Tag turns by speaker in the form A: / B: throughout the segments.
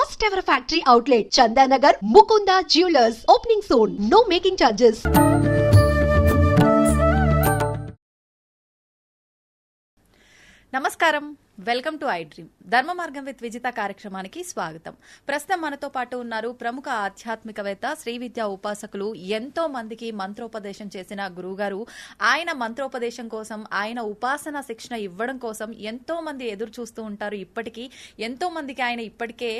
A: first ever factory outlet, Chandanagar, Mukunda Jewelers, opening soon. No making charges.
B: నమస్కారం welcome to I dream. ధర్మ మార్గం with Vijitha కార్యక్రమానికి స్వాగతం. ప్రస్తుతం మనతో పాటు ఉన్నారు ప్రముఖ ఆధ్యాత్మికవేత్త శ్రీ విద్యా ఉపాసకులు ఎంతో మందికి మంత్రోపదేశం చేసిన గురువుగారు. ఆయన మంత్రోపదేశం కోసం ఆయన ఉపాసన శిక్షణ ఇవ్వడం కోసం ఎంతో మంది ఎదురు చూస్తూ ఉంటారు ఇప్పటికీ. ఎంతో మందికి ఆయన ఇప్పటికే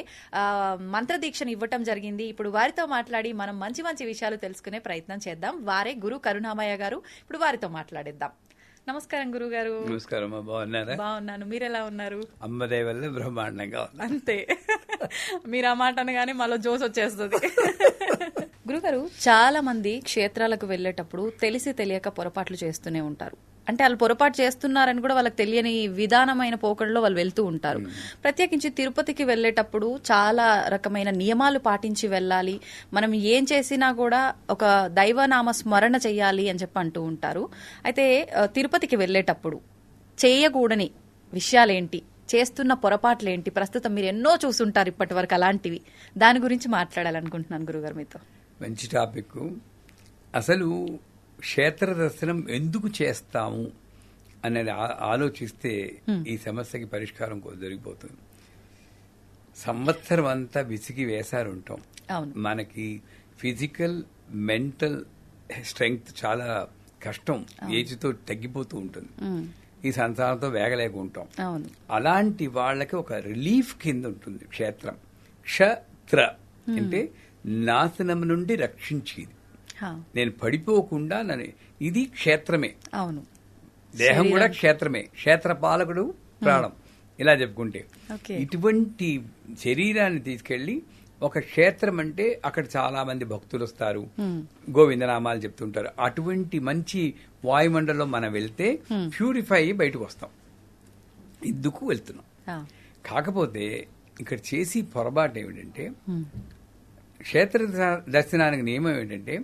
B: మంత్రదీక్షను ఇవ్వటం జరిగింది. ఇప్పుడు వారితో మాట్లాడి మనం మంచి మంచి విషయాలు తెలుసుకునే ప్రయత్నం చేద్దాం. వారే గురు కరుణామయ్య గారు ఇప్పుడు వారితో మాట్లాడేద్దాం. నమస్కారం గురుగారు.
C: నమస్కారం బాగున్నారా?
B: బాగున్నాను. మీరు ఎలా ఉన్నారు?
C: అమ్మదే వల్ల బ్రహ్మాండంగా
B: అంతే. మీరు ఆ మాట అనగానే మళ్ళీ జోస్ వచ్చేస్తుంది. గురుగారు చాలా మంది క్షేత్రాలకు వెళ్ళేటప్పుడు తెలిసి తెలియక పొరపాట్లు చేస్తూనే ఉంటారు. అంటే వాళ్ళు పొరపాటు చేస్తున్నారని కూడా వాళ్ళకి తెలియని విధానమైన పోకడలో వాళ్ళు వెళ్తూ ఉంటారు. ప్రత్యేకించి తిరుపతికి వెళ్ళేటప్పుడు చాలా రకమైన నియమాలు పాటించి వెళ్ళాలి. మనం ఏం చేసినా కూడా ఒక దైవనామ స్మరణ చేయాలి అని చెప్పి అంటూ ఉంటారు. అయితే తిరుపతికి వెళ్ళేటప్పుడు చేయకూడని విషయాలేంటి? చేస్తున్న పొరపాట్లేంటి? ప్రస్తుతం మీరు ఎన్నో చూసుంటారు ఇప్పటి వరకు అలాంటివి. దాని గురించి మాట్లాడాలనుకుంటున్నాను గురుగారు మీతో.
C: మంచి టాపిక్ అసలు క్షేత్ర దర్శనం ఎందుకు చేస్తాము అనేది ఆలోచిస్తే ఈ సమస్యకి పరిష్కారం దొరికిపోతుంది. సంవత్సరం అంతా విసిగి వేసారు ఉంటాం మనకి ఫిజికల్ మెంటల్ స్ట్రెంగ్త్ చాలా కష్టం. ఏజ్తో తగ్గిపోతూ ఉంటుంది. ఈ సంసారంతో వేగలేకుంటాం.
B: అవును.
C: అలాంటి వాళ్ళకి ఒక రిలీఫ్ కింద ఉంటుంది క్షేత్రం. క్షత్ర అంటే నాశనం నుండి రక్షించేది. నేను పడిపోకుండా నన్ను ఇది క్షేత్రమే.
B: అవును.
C: దేహం కూడా క్షేత్రమే. క్షేత్ర పాలకుడు ప్రాణం. ఇలా చెప్పుకుంటే. ఇటువంటి శరీరాన్ని తీసుకెళ్ళి ఒక క్షేత్రం అంటే అక్కడ చాలా మంది భక్తులు వస్తారు. గోవిందనామాలు చెప్తుంటారు. అటువంటి మంచి వాయుమండలం మనం వెళ్తే ప్యూరిఫై అయ్యి బయటకు వస్తాం. ఇందుకు వెళ్తున్నాం. కాకపోతే ఇక్కడ చేసి పొరపాటు ఏమిటంటే క్షేత్ర దర్శనానికి నియమం ఏంటంటే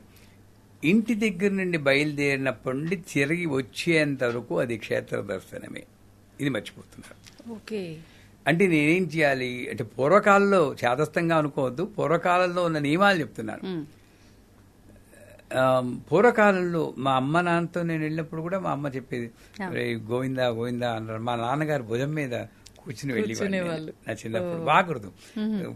C: ఇంటి దగ్గర నుండి బయలుదేరినప్పటి నుండి తిరిగి వచ్చేంత వరకు అది క్షేత్ర దర్శనమే. ఇది మర్చిపోతున్నారు.
B: ఓకే.
C: అంటే నేనేం చేయాలి? అంటే పూర్వకాలంలో చేతస్థంగా అనుకోవద్దు. పూర్వకాలంలో ఉన్న నియమాలు చెప్తున్నాను. పూర్వకాలంలో మా అమ్మ నాన్నతో నేను వెళ్ళినప్పుడు కూడా మా అమ్మ చెప్పేది
B: ఆ.
C: "రేయ్ గోవిందా గోవిందా అన్నారు. మా నాన్నగారు భుజం మీద కూర్చుని వెళ్ళి. నా చిన్నప్పుడు. బాగుడదు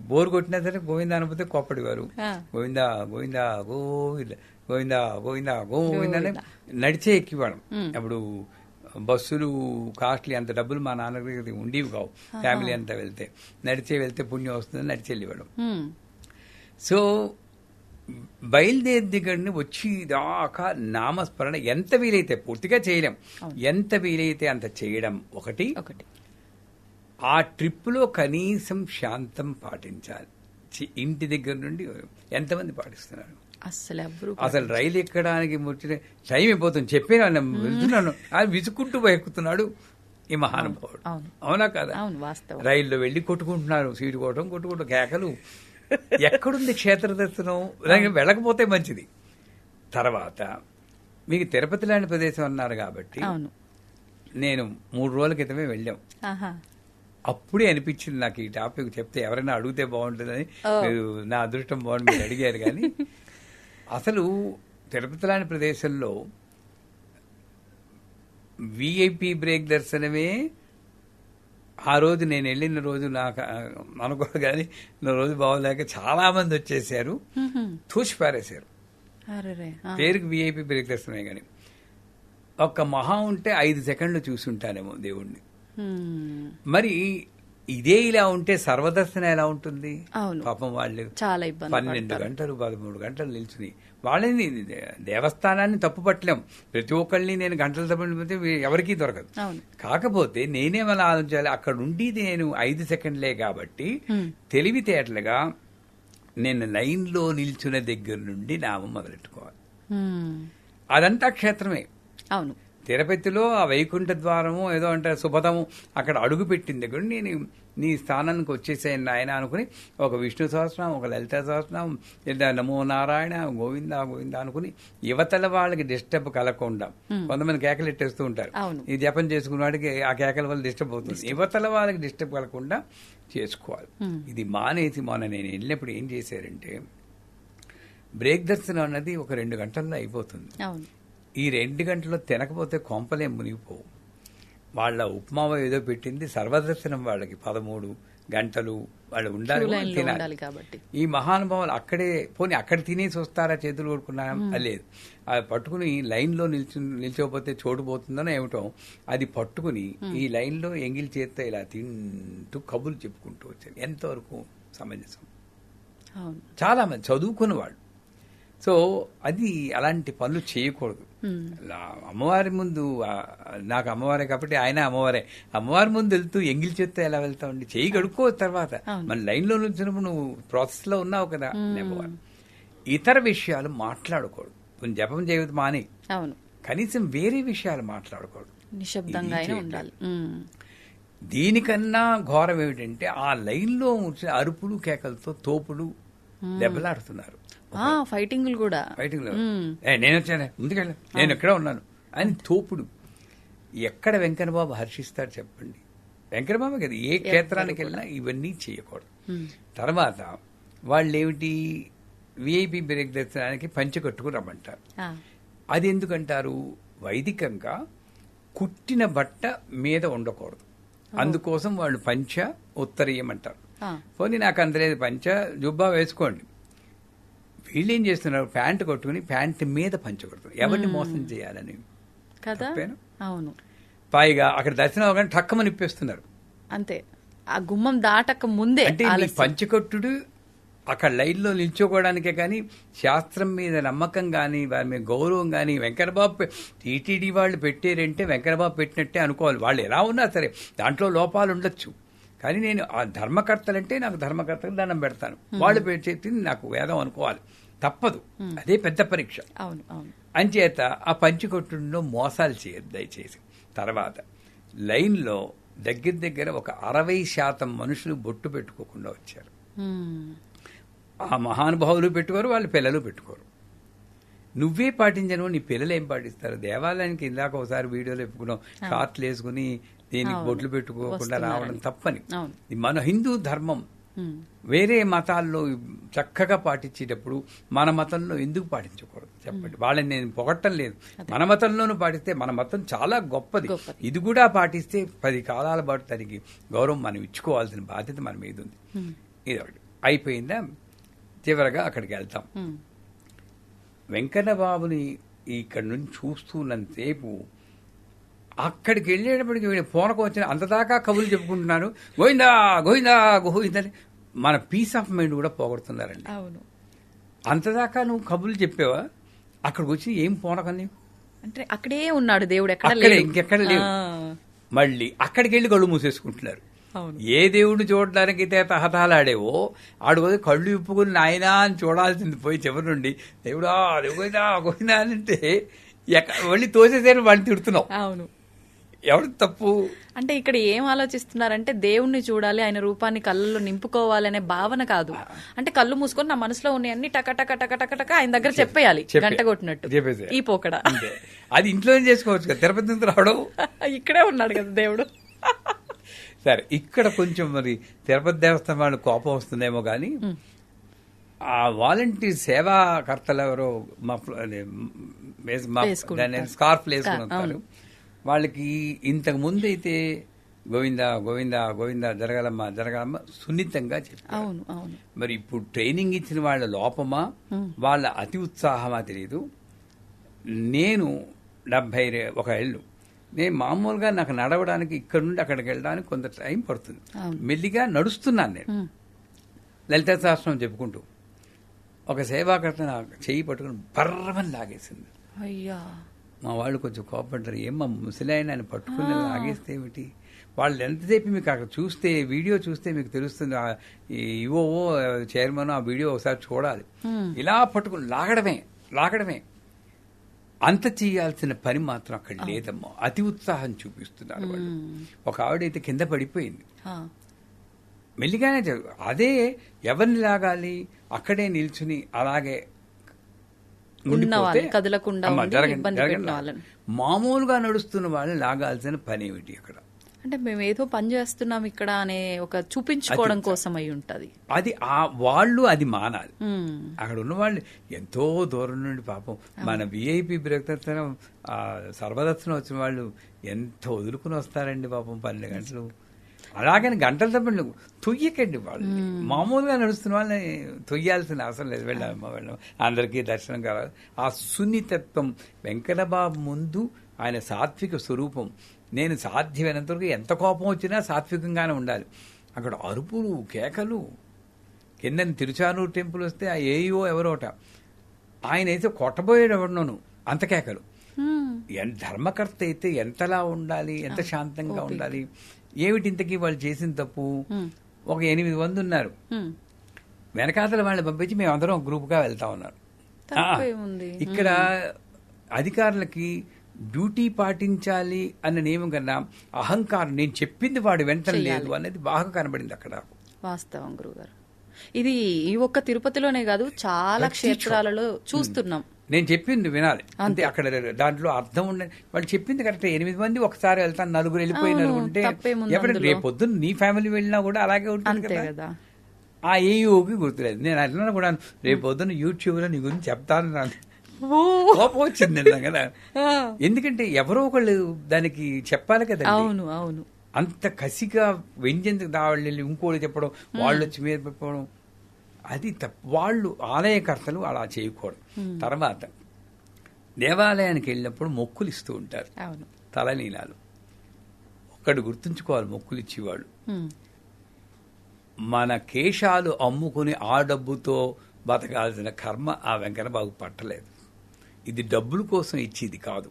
C: బోర్ కొట్టినా సరే గోవిందా అనకపోతే కోప్పడివారు. గోవిందా గోవిందా గోవింద గోవిందా గోవిందా గోవిందా అని నడిచే ఎక్కివాడు అప్పుడు బస్సులు కాస్ట్లీ అంత డబ్బులు మా నాన్నగారికి ఉండేవి కావు. ఫ్యామిలీ అంతా వెళ్తే. నడిచే వెళ్తే పుణ్యం వస్తుందని నడిచి వెళ్ళేవాడు సో బయలుదేరి దగ్గరని వచ్చి దాకా నామస్మరణ ఎంత వీలైతే పూర్తిగా చేయలేం. ఎంత వీలైతే అంత చేయడం ఒకటి.
B: ఒకటి.
C: ఆ ట్రిప్పులో కనీసం శాంతం పాటించాలి. ఇంటి దగ్గర నుండి ఎంతమంది పాటిస్తున్నారు?
B: అస్సలు ఎవ్వరు
C: అసలు రైలు ఎక్కడానికి ముచ్చిన టైం అయిపోతుంది. చెప్పాను? వెళ్తున్నాను. ఆయన విసుక్కుంటూ ఎక్కుతున్నాడు ఈ మహానుభావుడు.
B: అవును.
C: కదా?
B: అవును వాస్తవం.
C: రైల్లో వెళ్ళి కొట్టుకుంటున్నారు సీటు కొట్టడం కొట్టుకుంటూ కేకలు. ఎక్కడుంది క్షేత్ర దర్శనం? అలాగే వెళ్ళకపోతే మంచిది. తర్వాత మీకు తిరుపతి లాంటి ప్రదేశం అన్నారు కాబట్టి నేను మూడు రోజుల క్రితమే వెళ్ళాం. అప్పుడే అనిపించింది నాకు ఈ టాపిక్ చెప్తే ఎవరైనా అడిగితే బాగుంటుందని. నా అదృష్టం మీరు అడిగారు కానీ. అసలు తిరుపతి లాంటి ప్రదేశంలో విఐపి బ్రేక్ దర్శనమే ఆ రోజు నేను వెళ్ళిన రోజు నాకు అనుకో కానీ నా రోజు బాగోలేక చాలా మంది వచ్చేసారు తూసి పారేశారు. పేరుకి విఐపి బ్రేక్ దర్శనమే కానీ ఒక్క మహా ఉంటే ఐదు సెకండ్లు చూసుంటానేమో దేవుణ్ణి. మరి ఇదే ఇలా ఉంటే సర్వదర్శనం ఎలా ఉంటుంది. పాపం వాళ్ళు
B: చాలా ఇబ్బంది
C: పన్నెండు గంటలు పదమూడు గంటలు నిల్చుని వాళ్ళని దేవస్థానాన్ని తప్పు పట్టలేం. ప్రతి ఒక్కళ్ళని నేను గంటల తప్పని ఎవరికీ దొరకదు. కాకపోతే నేనేమలా ఆలోచించాలి? అక్కడ ఉండేది నేను ఐదు సెకండ్లే కాబట్టి తెలివితేటలుగా నేను లైన్లో నిల్చున్న దగ్గర నుండి నామం మొదలెట్టుకోవాలి. అదంతా క్షేత్రమే.
B: అవును.
C: తిరుపతిలో ఆ వైకుంఠ ద్వారము ఏదో అంటే శుభతము అక్కడ అడుగు పెట్టిన దగ్గర నేను నీ స్థానానికి వచ్చేసాను ఆయన అనుకుని ఒక విష్ణు సహస్రం ఒక లలిత సహస్రం లేదా నమో నారాయణ గోవింద గోవింద అనుకుని యువతల వాళ్ళకి డిస్టర్బ్ కలగకుండా కొంతమంది కేకలు ఎట్టేస్తూ ఉంటారు. ఈ జపం చేసుకున్న వాడికి ఆ కేకల వల్ల డిస్టర్బ్ అవుతుంది. యువతల వాళ్ళకి డిస్టర్బ్ కలగకుండా చేసుకోవాలి. ఇది మానేసి మొన్న నేను వెళ్ళినప్పుడు ఏం చేశారంటే బ్రేక్ దర్శనం అన్నది ఒక రెండు గంటల్లో అయిపోతుంది. ఈ రెండు గంటల్లో తినకపోతే కొంపలే మునిగిపోవు. వాళ్ళ ఉప్మావ ఏదో పెట్టింది సర్వదర్శనం వాళ్ళకి పదమూడు గంటలు వాళ్ళు ఉండాలి తినాలి.
B: కాబట్టి.
C: ఈ మహానుభావులు అక్కడే పోనీ అక్కడ తినేసి వస్తారా చేతులు కొడుకున్నా లేదు. అది పట్టుకుని లైన్లో నిల్చు నిల్చోపోతే చోటు పోతుందనో ఏమిటో అది పట్టుకుని ఈ లైన్లో ఎంగిల్ చేత్తో ఇలా తింటూ కబుర్లు చెప్పుకుంటూ వచ్చారు. ఎంతవరకు సమంజసం? చాలా మంది చదువుకున్న వాళ్ళు సో అది అలాంటి పనులు చేయకూడదు. అమ్మవారి ముందు నాకు అమ్మవారే కాబట్టి ఆయన అమ్మవారే. అమ్మవారి ముందు వెళ్తూ ఎంగిల్ చేస్తే ఎలా వెళ్తామండి చేయి కడుక్కో తర్వాత. మన లైన్లో నుంచినప్పుడు నువ్వు ప్రాసెస్లో ఉన్నావు కదా ఇతర విషయాలు మాట్లాడకూడదు కొంచెం జపం చేయవద్దు మాని. కనీసం వేరే విషయాలు మాట్లాడకూడదు
B: నిశ్శబ్దంగా. ఉండాలి.
C: దీనికన్నా ఘోరం ఏమిటంటే ఆ లైన్లో వచ్చిన అరుపులు కేకలతో తోపులు దెబ్బలాడుతున్నారు.
B: ఫైటింగ్లు కూడా.
C: ఏ, నేను వచ్చాను. ముందుకెళ్ళ. నేను ఎక్కడ ఉన్నాను. అని తోపుడు. ఎక్కడ వెంకన్నబాబు హర్షిస్తాడు చెప్పండి. వెంకన్నబాబు కదా ఏ క్షేత్రానికి వెళ్ళినా ఇవన్నీ చేయకూడదు. తర్వాత వాళ్ళు ఏమిటి విఐపి బ్రేక్ దర్శనానికి పంచె కట్టుకుని రమ్మంటారు అది ఎందుకంటారు? వైదికంగా కుట్టిన బట్ట మీద ఉండకూడదు. అందుకోసం వాళ్ళు పంచ ఉత్తరీయం అంటారు.
B: ఆ.
C: పోనీ నాకు అందలేదు పంచ జుబ్బా వేసుకోండి. వీళ్ళు ఏం చేస్తున్నారు? ప్యాంటు కొట్టుకుని ప్యాంటు మీద పంచ కొడుతున్నారు ఎవరిని మోసం చేయాలని.
B: కదా? అవును.
C: పైగా అక్కడ దర్శనం అవగానే టక్కమని నిప్పేస్తున్నారు
B: అంతే. ఆ గుమ్మం దాటక ముందే
C: అంటే. పంచకొట్టుడు అక్కడ లైన్లో నిల్చోకోవడానికే కానీ శాస్త్రం మీద నమ్మకం కానీ వారి మీద గౌరవం కానీ వెంకటబాబు టీటీడీ వాళ్ళు పెట్టారంటే వెంకటబాబు పెట్టినట్టే అనుకోవాలి. వాళ్ళు ఎలా ఉన్నా సరే దాంట్లో లోపాలు ఉండొచ్చు. కానీ నేను ఆ ధర్మకర్తలంటే నాకు ధర్మకర్తకు దండం పెడతాను. వాళ్ళు పెట్టేది నాకు వేదం అనుకోవాలి. తప్పదు. అదే పెద్ద పరీక్ష.
B: అవును అవును.
C: అంచేత ఆ పంచికొట్టులో మోసాలు చేయదు దయచేసి. తర్వాత లైన్లో దగ్గర దగ్గర ఒక అరవై శాతం మనుషులు బొట్టు పెట్టుకోకుండా వచ్చారు. ఆ మహానుభావులు పెట్టుకోరు వాళ్ళ పిల్లలు పెట్టుకోరు. నువ్వే పాటించను నీ పిల్లలు ఏం పాటిస్తారు? దేవాలయానికి ఇందాక ఒకసారి వీడియోలో చెప్పుకున్నాం షార్ట్లు వేసుకుని దీనికి. బొట్లు పెట్టుకోకుండా. రావడం తప్పని. మన హిందూ ధర్మం. వేరే మతాల్లో చక్కగా పాటించేటప్పుడు మన మతంలో ఎందుకు పాటించకూడదు? చెప్పండి. వాళ్ళని నేను పొగట్టం లేదు. మన మతంలోనూ పాటిస్తే మన మతం చాలా గొప్పది. ఇది కూడా పాటిస్తే పది కాలాల పాటు దానికి గౌరవం మనం ఇచ్చుకోవాల్సిన బాధ్యత మన మీద ఉంది. ఇది ఒకటి. అయిపోయిందా? చివరగా అక్కడికి వెళ్తాం.
B: మ్మ్.
C: వెంకన్న బాబుని ఇక్కడ నుంచి చూస్తున్నంతసేపు అక్కడికి వెళ్ళేటప్పటికి వీడు పూనకు వచ్చిన అంతదాకా కబుర్లు చెప్పుకుంటున్నారు గోవిందా గోవిందా గోవిందని మన పీస్ ఆఫ్ మైండ్ కూడా పోగొడుతున్నారండి.
B: అవును.
C: అంతదాకా నువ్వు కబుర్లు చెప్పావా? అక్కడికి వచ్చి ఏం పూనకం నీకు
B: అంటే అక్కడే ఉన్నాడు దేవుడు
C: అక్కడే. ఇంకెక్కడ లేవు మళ్ళీ అక్కడికి వెళ్ళి కళ్ళు మూసేసుకుంటున్నారు. ఏ దేవుడు చూడడానికి అయితే తహతాలాడేవో ఆడు పోయి కళ్ళు ఇప్పుకుని నాయనా అని చూడాల్సింది పోయి చివరి నుండి దేవుడా గోవిందా గోవిందా అని అంటే వెళ్ళి తోసేసేరు వాడిని తిడుతున్నావు.
B: అవును.
C: ఎవడు తప్పు?
B: అంటే ఇక్కడ ఏం ఆలోచిస్తున్నారంటే దేవుణ్ణి చూడాలి ఆయన రూపాన్ని కళ్ళలో నింపుకోవాలి అనే భావన కాదు. అంటే కళ్ళు మూసుకొని నా మనసులో ఉన్నాయన్ని టక టక టక టక టక ఆయన దగ్గర చెప్పేయాలి
C: చెప్పే-
B: గంట కొట్టినట్టు. ఈ పోకడ.
C: అది ఇంట్లోనే చేసుకోవచ్చు కదా? తిరుపతి నుంచి రావడం?
B: ఇక్కడే ఉన్నాడు కదా దేవుడు.
C: సరే ఇక్కడ కొంచెం మరి తిరుపతి దేవస్థానం వాళ్ళు కోపం వస్తుందేమో కానీ ఆ వాలంటీర్ సేవాకర్తలు ఎవరో. దాన్ని స్కార్ఫ్ వేసుకుని వాళ్ళకి ఇంతకు ముందు అయితే గోవింద గోవింద గోవింద జరగలమ్మ జరగలమ్మ సున్నితంగా చెప్పారు. మరి ఇప్పుడు ట్రైనింగ్ ఇచ్చిన వాళ్ళ లోపమా? వాళ్ళ అతి ఉత్సాహమా తెలియదు నేను డెబ్బై రే- ఒక ఏళ్ళు. నేను మామూలుగా నాకు నడవడానికి ఇక్కడ నుండి అక్కడికి వెళ్ళడానికి కొంత టైం పడుతుంది. మెల్లిగా నడుస్తున్నాను నేను. లలిత శాస్త్రం చెప్పుకుంటూ ఒక సేవాకర్త నా చెయ్యి పట్టుకుని బర్రమని లాగేసింది.
B: అయ్యా.
C: మా వాళ్ళు కొంచెం కోపడ్డారు. ఏమ్మా ముసలాయన ఆయన పట్టుకుని లాగేస్తే ఏమిటి? వాళ్ళు ఎంతసేపు మీకు అక్కడ చూస్తే వీడియో చూస్తే మీకు తెలుస్తుంది ఇవో చైర్మన్ ఆ వీడియో ఒకసారి చూడాలి. ఇలా పట్టుకుని లాగడమే లాగడమే. అంత చేయాల్సిన పని మాత్రం అక్కడ లేదమ్మా. అతి ఉత్సాహం చూపిస్తున్నారు వాళ్ళు. ఒక ఆవిడైతే కింద పడిపోయింది. మెల్లిగానే జరుగు అదే ఎవరిని లాగాలి? అక్కడే నిల్చుని అలాగే
B: వాళ్ళని కదలకుండా ఇబ్బంది. పెట్టిన వాళ్ళని.
C: మామూలుగా నడుస్తున్న వాళ్ళని లాగాల్సిన పని ఏమిటి అక్కడ?
B: అంటే మేము ఏదో పని చేస్తున్నాం ఇక్కడ అనే ఒక చూపించుకోవడం కోసం అయి ఉంటది.
C: అది ఆ వాళ్ళు అది మానాలి. అక్కడ ఉన్న వాళ్ళు ఎంతో దూరం నుండి పాపం మన విఐపి బ్రతనం సర్వదర్శనం వచ్చిన వాళ్ళు ఎంత వదులుకుని వస్తారండి పాపం పన్నెండు గంటలు. అలాగని గంటల తప్పండి తొయ్యకండి వాళ్ళు. మామూలుగా నడుస్తున్న వాళ్ళని తొయ్యాల్సిన అవసరం లేదు. వెళ్ళామా వెళ్ళాం అందరికీ దర్శనం కావాలి. ఆ సున్నితత్వం వెంకటబాబు ముందు ఆయన సాత్విక స్వరూపం. నేను సాధ్యమైనంత వరకు ఎంత కోపం వచ్చినా సాత్వికంగానే ఉండాలి. అక్కడ అరుపులు కేకలు. కింద తిరుచానూరు టెంపుల్ వస్తే ఆ ఏఈఓ ఎవరోట? ఆయన అయితే కొట్టబోయేడు ఎవరినోను. అంత కేకలు. ధర్మకర్త అయితే ఎంతలా ఉండాలి? ఎంత శాంతంగా ఉండాలి? ఏమిటి ఇంతకీ వాళ్ళు చేసిన తప్పు? ఒక ఎనిమిది మంది ఉన్నారు. వెనకాతల వాళ్ళని పంపించి మేము అందరం ఒక గ్రూప్గా వెళ్తా ఉన్నారు ఇక్కడ అధికారులకి డ్యూటీ పాటించాలి అన్న నియమం కన్నా అహంకారం నేను చెప్పింది వాడు వెంటనే లేదు అనేది బాగా కనబడింది అక్కడ.
B: వాస్తవం గురుగారు. ఇది ఈ ఒక్క తిరుపతిలోనే కాదు చాలా. క్షేత్రాలలో చూస్తున్నాం.
C: నేను చెప్పింది వినాలి. అంతే. అక్కడ దాంట్లో అర్థం ఉండే వాళ్ళు చెప్పింది కరెక్ట్. ఎనిమిది మంది ఒకసారి వెళ్తాను నలుగురు వెళ్ళిపోయి
B: అవును,
C: నలుగురు ఉంటే
B: తప్పేముంది
C: ఎవరు
B: అందులో?
C: రేపు పొద్దున్న నీ ఫ్యామిలీ వెళ్ళినా కూడా అలాగే ఉంటుంది కదా.
B: కదా.
C: ఆ ఏఈఓకి గుర్తులేదు. నేను అట్లా కూడా రేపు పొద్దున్న యూట్యూబ్లో నీ గురించి చెప్తాను కోపం వచ్చింది కదా. ఎందుకంటే ఎవరో ఒకళ్ళు దానికి చెప్పాలి కదండి.
B: అవును అవును.
C: అంత కసిగా వ్యంజంతకు దావాళ్ళు వెళ్ళి ఇంకోటి చెప్పడం వాళ్ళు వచ్చి మీద చెప్పడం అది వాళ్ళు ఆలయకర్తలు అలా చేయకూడదు. తర్వాత దేవాలయానికి వెళ్ళినప్పుడు మొక్కులు ఇస్తూ ఉంటారు.
B: అవును.
C: తలనీలాలు. ఒక్కడు గుర్తుంచుకోవాలి మొక్కులు ఇచ్చేవాళ్ళు. మన కేశాలు అమ్ముకుని ఆ డబ్బుతో బతకాల్సిన కర్మ ఆ వెంకటబాబు పట్టలేదు. ఇది డబ్బుల కోసం ఇచ్చేది కాదు.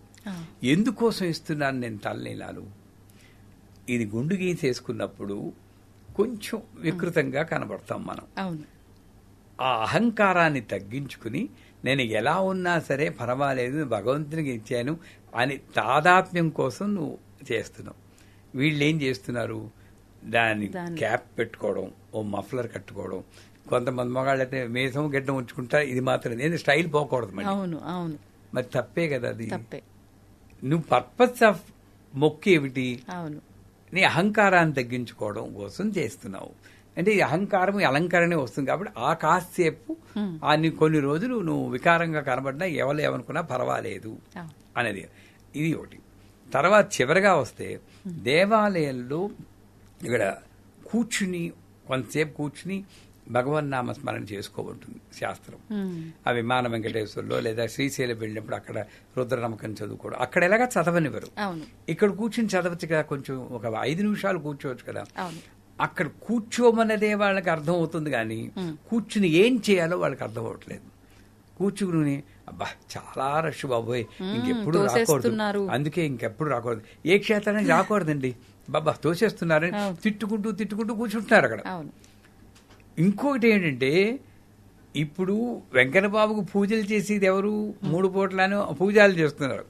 C: ఎందుకోసం ఇస్తున్నాను నేను తలనీలాలు? ఇది గుండు గీసేసుకున్నప్పుడు కొంచెం వికృతంగా కనబడతాం మనం.
B: అవును.
C: ఆ అహంకారాన్ని తగ్గించుకుని నేను ఎలా ఉన్నా సరే పర్వాలేదు భగవంతునికి ఇచ్చాను అని తాదాత్మ్యం కోసం నువ్వు చేస్తున్నావు. వీళ్ళు ఏం చేస్తున్నారు? దాన్ని క్యాప్ పెట్టుకోవడం ఓ మఫ్లర్ కట్టుకోవడం. కొంతమంది మగాళ్ళు అయితే మేసం గిడ్డం ఉంచుకుంటారు ఇది మాత్రం నేను స్టైల్ పోకూడదు మరి
B: అవును అవును.
C: మరి తప్పే కదా అది? నువ్వు పర్పస్ ఆఫ్ మొక్కు ఏమిటి?
B: అవును.
C: నీ అహంకారాన్ని తగ్గించుకోవడం కోసం చేస్తున్నావు. అంటే ఈ అహంకారం అలంకరణే వస్తుంది కాబట్టి ఆ కాసేపు ఆ కొన్ని రోజులు నువ్వు వికారంగా కనబడినా ఎవరు ఏమనుకున్నా పర్వాలేదు అనేది. ఇది ఒకటి. తర్వాత చివరిగా వస్తే దేవాలయంలో ఇక్కడ కూర్చుని కొంతసేపు కూర్చుని భగవన్ నామ స్మరణ చేసుకోబోతుంది శాస్త్రం ఆ విమాన వెంకటేశ్వర్లో లేదా శ్రీశైలం వెళ్ళినప్పుడు అక్కడ రుద్రనమ్మకం చదువుకోవడం. అక్కడ ఎలాగా చదవనివ్వరు. ఇక్కడ కూర్చుని చదవచ్చు కదా కొంచెం ఒక ఐదు నిమిషాలు కూర్చోవచ్చు కదా. అక్కడ కూర్చోమన్నదే వాళ్ళకి అర్థం అవుతుంది కానీ కూర్చుని ఏం చేయాలో వాళ్ళకి అర్థం అవ్వట్లేదు కూర్చుని అబ్బా చాలా రష్ బాబోయ్ ఇంకెప్పుడు రాకూడదు. అందుకే ఇంకెప్పుడు రాకూడదు. ఏ క్షేత్రానికి రాకూడదండి? బాబా తోసేస్తున్నారని. తిట్టుకుంటూ తిట్టుకుంటూ కూర్చుంటున్నారు అక్కడ. ఇంకొకటి ఏంటంటే ఇప్పుడు వెంకటబాబుకు పూజలు చేసేది ఎవరు? మూడు పూటలను పూజలు చేస్తున్నారు.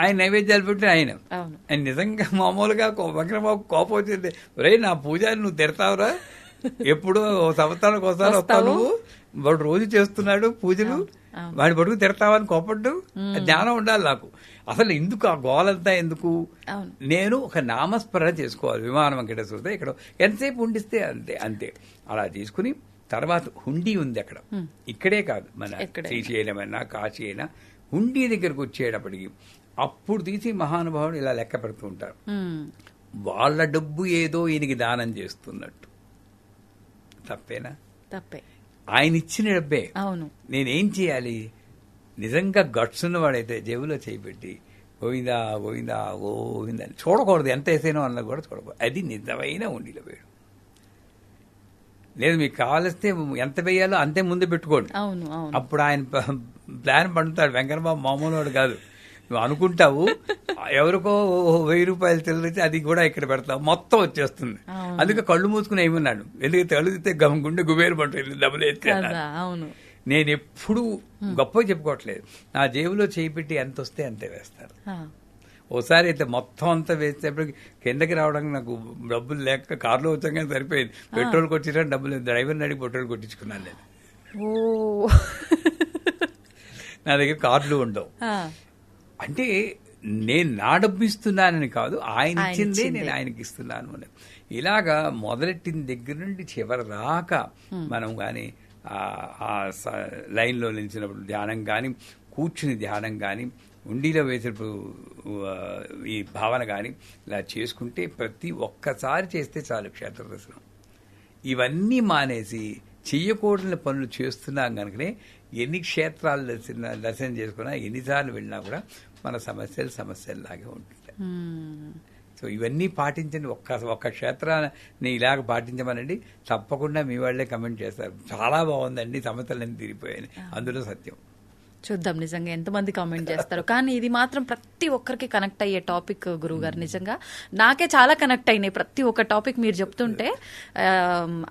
C: ఆయన నైవేద్యాలు పెట్టి ఆయన. ఆయన నిజంగా మామూలుగా వెంకటబాబు కోపం వచ్చింది. రే నా పూజారి నువ్వు తిడతావురా? ఎప్పుడో సంవత్సరానికి ఒకసారి వస్తావు వాడు రోజు చేస్తున్నాడు పూజలు. వాడి పడుకు తిడతావని కోపడ్డు. జ్ఞానం ఉండాలి నాకు. అసలు ఎందుకు ఆ గోలంతా ఎందుకు? నేను ఒక నామస్మరణ చేసుకోవాలి. విమాన వెంకటేశ్వరతో ఇక్కడ ఎంతసేపు ఉండిస్తే అంతే అంతే. అలా తీసుకుని తర్వాత హుండీ ఉంది అక్కడ. ఇక్కడే కాదు. మన. శ్రీశైలం అయినా కాశీ అయినా హుండీ దగ్గరకు వచ్చేటప్పటికి అప్పుడు తీసి మహానుభావుడు ఇలా లెక్క పెడుతూ ఉంటారు వాళ్ళ డబ్బు ఏదో ఈయనకి దానం చేస్తున్నట్టు. తప్పేనా?
B: తప్పే.
C: ఆయన ఇచ్చిన డబ్బే.
B: అవును.
C: నేనేం చేయాలి? నిజంగా గట్స్ ఉన్నవాడైతే జేబులో చేయిపెట్టి గోవిందా గోవిందా గోవిందా చూడకూడదు. ఎంత వేసానో అన్న కూడా చూడకూడదు. అది నిజమైన ఉండిలో వేయడం లేదు మీకు కావలిస్తే ఎంత వేయాలో అంతే ముందు పెట్టుకోండి. అప్పుడు ఆయన ప్లాన్ పండుతాడు. వెంకటబాబు మామూలు వాడు కాదు. నువ్వు అనుకుంటావు. ఎవరికో వెయ్యి రూపాయలు తెలిసి అది కూడా ఇక్కడ పెడతావు. మొత్తం వచ్చేస్తుంది. అందుకే కళ్ళు మూసుకుని ఏమన్నాడు? ఎందుకంటే తలుగితే గమ గుండె గుబేరు పట్టు డబ్బులు
B: అవును.
C: నేను ఎప్పుడు గొప్ప చెప్పుకోవట్లేదు. నా జేబులో చేయి పెట్టి ఎంత వస్తే అంతే వేస్తాను
B: ఆ,
C: ఓసారి అయితే మొత్తం అంతా వేసేటప్పటికి కిందకి రావడానికి నాకు డబ్బులు లేక కారులో వచ్చాక సరిపోయింది. పెట్రోల్ కొట్టించా డబ్బులు డ్రైవర్ని అడిగి పెట్రోల్ కొట్టించుకున్నాను నేను.
B: ఓ.
C: నా దగ్గర కార్డులు ఉండవు. అంటే నేను నా డబ్బు ఇస్తున్నానని కాదు ఆయన ఇచ్చిందే. నేను ఆయనకి ఇస్తున్నాను అని. ఇలాగా మొదలెట్టిన దగ్గర నుండి చివరి రాక మనం కానీ ఆ లైన్లో నిలిచినప్పుడు ధ్యానం కానీ కూర్చుని ధ్యానం కానీ ఉండిలో వేసినప్పుడు ఈ భావన కానీ ఇలా చేసుకుంటే ప్రతి ఒక్కసారి చేస్తే చాలు క్షేత్ర దర్శనం ఇవన్నీ మానేసి చెయ్యకూడని పనులు చేస్తున్నాం కనుకనే ఎన్ని క్షేత్రాలు దర్శన దర్శనం చేసుకున్నా ఎన్నిసార్లు వెళ్ళినా కూడా మన సమస్యలు సమస్యల్లాగే ఉంటుంటాయి.
B: మ్మ్.
C: సో ఇవన్నీ పాటించండి. ఒక్క ఒక్క క్షేత్రాన్ని ఇలాగ పాటించమనండి. తప్పకుండా మీ వాళ్ళే కమెంట్ చేస్తారు. చాలా బాగుందండి. సమస్యలన్నీ తీరిపోయాయి అందులో సత్యం.
B: చూద్దాం నిజంగా ఎంతమంది కామెంట్ చేస్తారు. కానీ ఇది మాత్రం ప్రతి ఒక్కరికి కనెక్ట్ అయ్యే టాపిక్ గురువు గారు నిజంగా. నాకే చాలా కనెక్ట్ అయినాయి ప్రతి ఒక్క టాపిక్ మీరు చెప్తుంటే.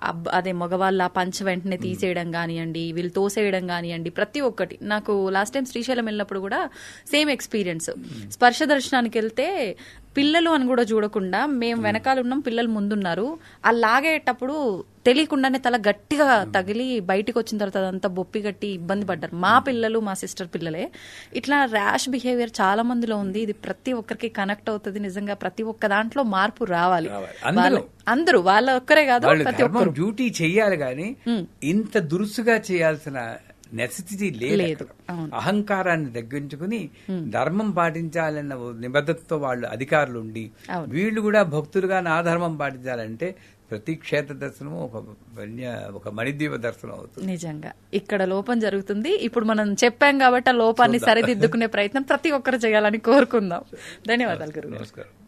B: అబ్- అదే మగవాళ్ళ పంచ వెంటనే తీసేయడం కానివ్వండి వీళ్ళు తోసేయడం కానివ్వండి ప్రతి ఒక్కటి. నాకు లాస్ట్ టైం శ్రీశైలం వెళ్ళినప్పుడు కూడా సేమ్ ఎక్స్పీరియన్స్ స్పర్శ దర్శనానికి వెళ్తే పిల్లలు అని కూడా చూడకుండా మేము వెనకాల ఉన్నాం పిల్లలు ముందున్నారు. ఆ లాగేటప్పుడు తెలియకుండానే తల గట్టిగా తగిలి బయటికి వచ్చిన తర్వాత అదంతా బొప్పి గట్టి ఇబ్బంది పడ్డారు. మా పిల్లలు మా సిస్టర్ పిల్లలే. ఇట్లా ర్యాష్ బిహేవియర్ చాలా మందిలో ఉంది. ఇది ప్రతి ఒక్కరికి కనెక్ట్ అవుతుంది. నిజంగా ప్రతి ఒక్క దాంట్లో మార్పు రావాలి.
C: అందరూ.
B: వాళ్ళ- ఒక్కరే కాదు ప్రతి ఒక్కరు.
C: డ్యూటీ చెయ్యాలి కానీ ఇంత దురుసుగా చేయాల్సిన నెసెసిటీ లేదు. అహంకారాన్ని తగ్గించుకుని ధర్మం పాటించాలన్న నిబద్ధతతో వాళ్ళు అధికారులు ఉండి. వీళ్ళు కూడా భక్తులుగా నా ధర్మం పాటించాలంటే ప్రతి క్షేత్ర దర్శనం ఒక వన్య ఒక మణిద్వీప దర్శనం అవుతుంది.
B: నిజంగా. ఇక్కడ లోపం జరుగుతుంది. ఇప్పుడు మనం చెప్పాం కాబట్టి ఆ లోపాన్ని సరిదిద్దుకునే ప్రయత్నం ప్రతి ఒక్కరు చేయాలని కోరుకుందాం. ధన్యవాదాలు గురువు
C: నమస్కారం.